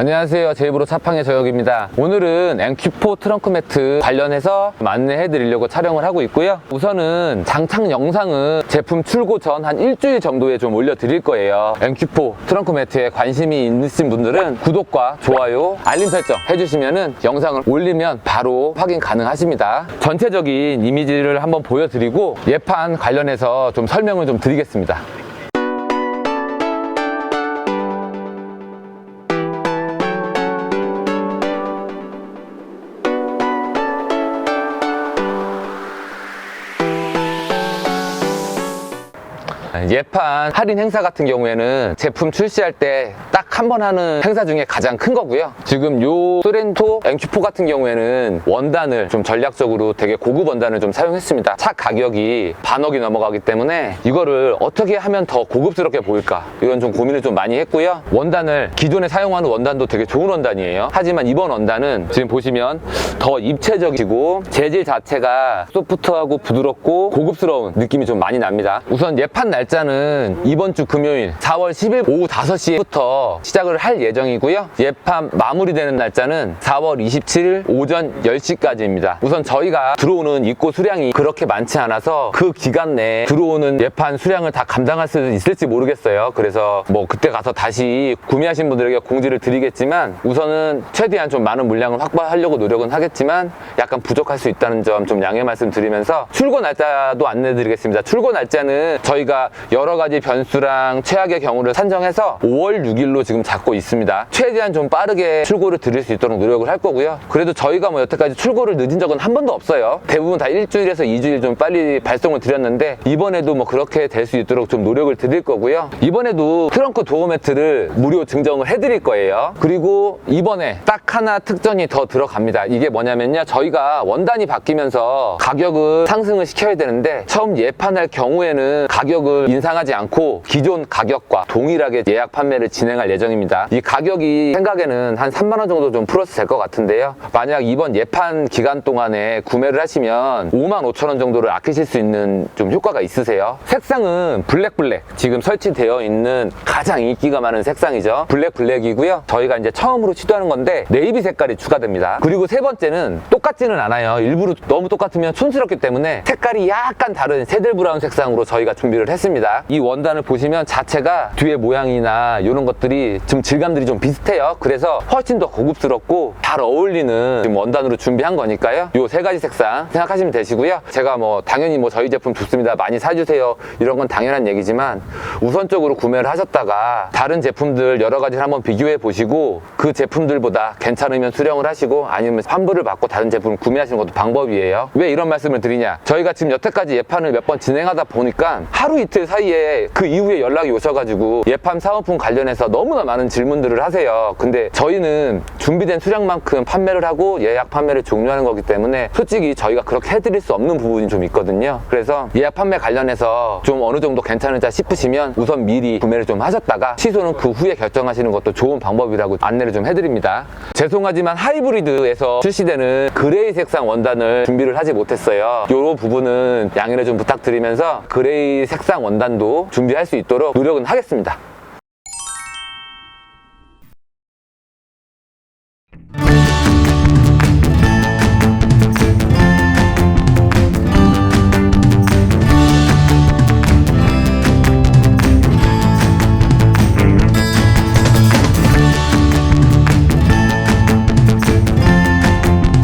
안녕하세요. 제이브로 차팡의 저혁입니다. 오늘은 MQ4 트렁크 매트 관련해서 안내해 드리려고 촬영을 하고 있고요. 우선은 장착 영상은 제품 출고 전 한 일주일 정도에 좀 올려 드릴 거예요. MQ4 트렁크 매트에 관심이 있으신 분들은 구독과 좋아요, 알림 설정 해주시면은 영상을 올리면 바로 확인 가능하십니다. 전체적인 이미지를 한번 보여드리고 예판 관련해서 좀 설명을 좀 드리겠습니다. 예판 할인 행사 같은 경우에는 제품 출시할 때 딱 한 번 하는 행사 중에 가장 큰 거고요. 지금 요 소렌토 MQ4 같은 경우에는 원단을 좀 전략적으로 되게 고급 원단을 좀 사용했습니다. 차 가격이 반억이 넘어가기 때문에 이거를 어떻게 하면 더 고급스럽게 보일까? 이건 좀 고민을 좀 많이 했고요. 원단을 기존에 사용하는 원단도 되게 좋은 원단이에요. 하지만 이번 원단은 지금 보시면 더 입체적이고 재질 자체가 소프트하고 부드럽고 고급스러운 느낌이 좀 많이 납니다. 우선 예판 날 짜는 이번 주 금요일 4월 10일 오후 5시부터 시작을 할 예정이고요. 예판 마무리되는 날짜는 4월 27일 오전 10시까지입니다. 우선 저희가 들어오는 입고 수량이 그렇게 많지 않아서 그 기간 내에 들어오는 예판 수량을 다 감당할 수 있을지 모르겠어요. 그래서 뭐 그때 가서 다시 구매하신 분들에게 공지를 드리겠지만 우선은 최대한 좀 많은 물량을 확보하려고 노력은 하겠지만 약간 부족할 수 있다는 점 좀 양해 말씀드리면서 출고 날짜도 안내드리겠습니다. 출고 날짜는 저희가 여러 가지 변수랑 최악의 경우를 산정해서 5월 6일로 지금 잡고 있습니다. 최대한 좀 빠르게 출고를 드릴 수 있도록 노력을 할 거고요. 그래도 저희가 뭐 여태까지 출고를 늦은 적은 한 번도 없어요. 대부분 다 일주일에서 2주일 좀 빨리 발송을 드렸는데 이번에도 뭐 그렇게 될 수 있도록 좀 노력을 드릴 거고요. 이번에도 트렁크 도어 매트를 무료 증정을 해드릴 거예요. 그리고 이번에 딱 하나 특전이 더 들어갑니다. 이게 뭐냐면요. 저희가 원단이 바뀌면서 가격을 상승을 시켜야 되는데 처음 예판할 경우에는 가격을 인상하지 않고 기존 가격과 동일하게 예약 판매를 진행할 예정입니다. 이 가격이 생각에는 한 3만 원 정도 좀 플러스 될 것 같은데요. 만약 이번 예판 기간 동안에 구매를 하시면 5만 5천 원 정도를 아끼실 수 있는 좀 효과가 있으세요. 색상은 블랙 블랙 지금 설치되어 있는 가장 인기가 많은 색상이죠. 블랙 블랙이고요. 저희가 이제 처음으로 시도하는 건데 네이비 색깔이 추가됩니다. 그리고 세 번째는 똑같지는 않아요. 일부러 너무 똑같으면 촌스럽기 때문에 색깔이 약간 다른 새들 브라운 색상으로 저희가 준비를 했습니다. 이 원단을 보시면 자체가 뒤에 모양이나 이런 것들이 좀 질감들이 좀 비슷해요. 그래서 훨씬 더 고급스럽고 잘 어울리는 지금 원단으로 준비한 거니까요. 이 세 가지 색상 생각하시면 되시고요. 제가 뭐 당연히 뭐 저희 제품 좋습니다. 많이 사주세요. 이런 건 당연한 얘기지만 우선적으로 구매를 하셨다가 다른 제품들 여러 가지를 한번 비교해 보시고 그 제품들보다 괜찮으면 수령을 하시고 아니면 환불을 받고 다른 제품을 구매하시는 것도 방법이에요. 왜 이런 말씀을 드리냐? 저희가 지금 여태까지 예판을 몇 번 진행하다 보니까 하루 이틀 사이에 그 이후에 연락이 오셔가지고 예판 사은품 관련해서 너무나 많은 질문들을 하세요. 근데 저희는 준비된 수량만큼 판매를 하고 예약 판매를 종료하는 거기 때문에 솔직히 저희가 그렇게 해드릴 수 없는 부분이 좀 있거든요. 그래서 예약 판매 관련해서 좀 어느 정도 괜찮을까 싶으시면 우선 미리 구매를 좀 하셨다가 취소는 그 후에 결정하시는 것도 좋은 방법이라고 안내를 좀 해드립니다. 죄송하지만 하이브리드에서 출시되는 그레이 색상 원단을 준비를 하지 못했어요. 이 부분은 양해를 좀 부탁드리면서 그레이 색상 원단도 준비할 수 있도록 노력은 하겠습니다.